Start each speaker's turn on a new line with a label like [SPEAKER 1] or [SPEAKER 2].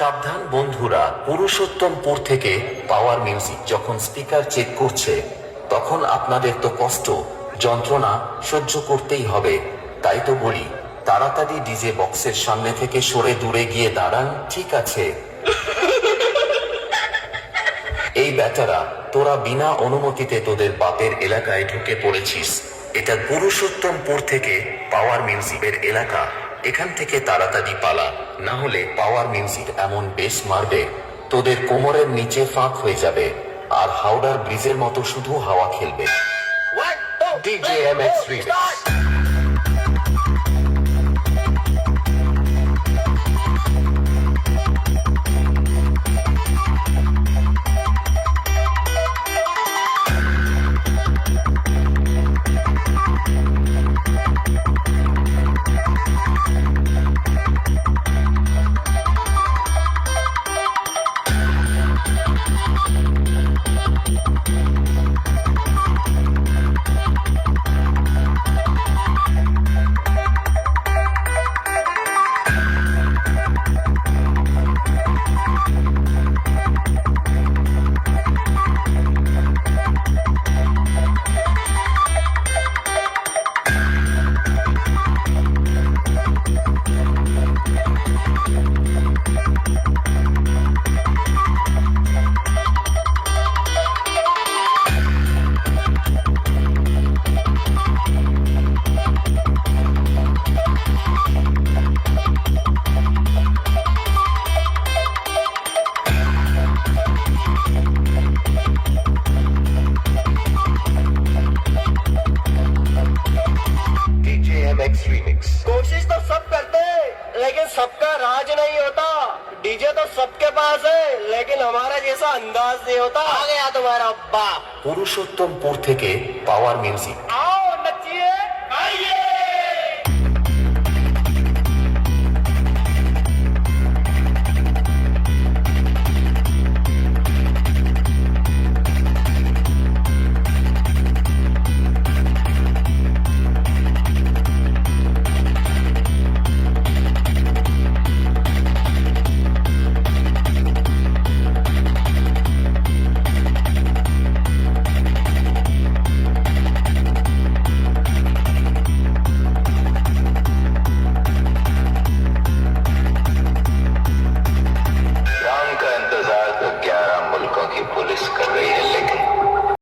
[SPEAKER 1] সাবধান বন্ধুরা পুরুষোত্তমপুর থেকে পাওয়ার মিউজিক যখন স্পিকার চেক করছে, তখন আপনাদের তো কষ্ট, যন্ত্রণা সহ্য করতেই হবে। তাই তো বলি, তাড়াতাড়ি ডিজে বক্সের সামনে থেকে সরে দূরে গিয়ে দাঁড়ান, ঠিক আছে। এই বেচারা, তোরা বিনা অনুমতিতে তোদের বাপের এলাকায় ঢুকে পড়েছিস। এটা পুরুষোত্তমপুর থেকে পাওয়ার মিউজিকের এলাকা। এখান থেকে তাড়াতাড়ি পালা। না হলে পাওয়ার মিউজিক এমন বেশ মারবে তোদের কোমরের নিচে ফাঁক হয়ে যাবে আর হাওড়ার ব্রিজের মতো শুধু হাওয়া খেলবে।
[SPEAKER 2] Thank you. डीजे तो सबके पास है लेकिन हमारा जैसा अंदाज नहीं होता आ गया तुम्हारा अब्बा
[SPEAKER 1] পুরুষোত্তমপুর থেকে পাওয়ার মিউজিক
[SPEAKER 2] आ